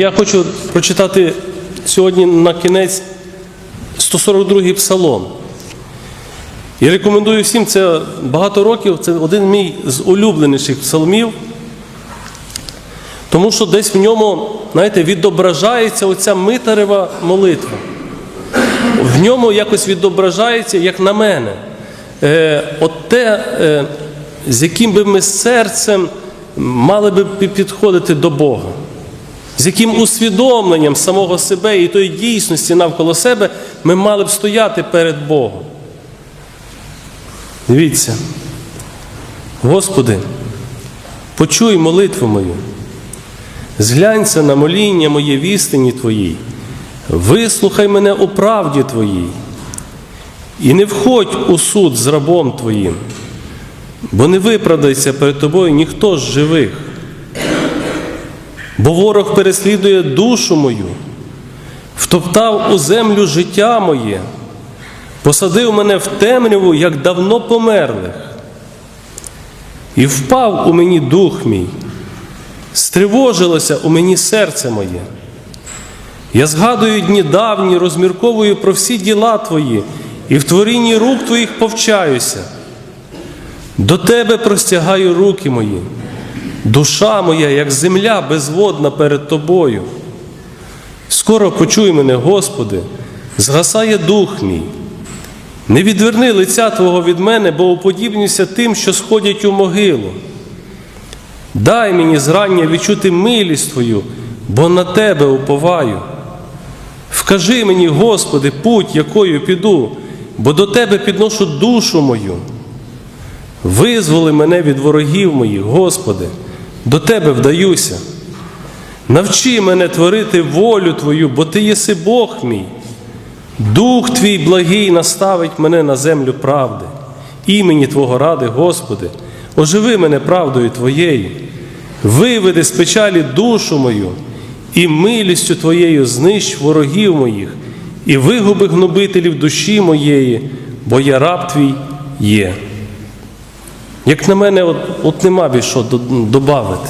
Я хочу прочитати сьогодні на кінець 142-й псалом. І рекомендую всім це багато років, це один мій з улюбленіших псалмів, тому що десь в ньому, знаєте, відображається оця митарева молитва. В ньому якось відображається, як на мене, е, от те, е, з яким би ми серцем мали би підходити до Бога з яким усвідомленням самого себе і тої дійсності навколо себе ми мали б стояти перед Богом. Дивіться, Господи, почуй молитву мою, зглянься на моління моє в істині Твоїй, вислухай мене у правді Твоїй, і не входь у суд з рабом Твоїм, бо не виправдається перед Тобою ніхто з живих. Бо ворог переслідує душу мою, втоптав у землю життя моє, посадив мене в темряву, як давно померлих, і впав у мені дух мій, стривожилося у мені серце моє. Я згадую дні давні, розмірковую про всі діла Твої, і в творінні рук Твоїх повчаюся. До Тебе простягаю руки мої. Душа моя, як земля безводна перед тобою. Скоро почуй мене, Господи, згасає дух мій. Не відверни лиця Твого від мене, бо уподібнюся тим, що сходять у могилу. Дай мені зрання відчути милість Твою, бо на Тебе уповаю. Вкажи мені, Господи, путь, якою піду, бо до Тебе підношу душу мою. Визволи мене від ворогів моїх, Господи, до Тебе вдаюся. Навчи мене творити волю Твою, бо Ти єси Бог мій. Дух Твій благий наставить мене на землю правди. Імені Твого ради, Господи, оживи мене правдою Твоєю, виведи з печалі душу мою, і милістю Твоєю знищ ворогів моїх, і вигуби гнобителів душі моєї, бо я раб Твій є. Як на мене, от, от нема більше що до- додати.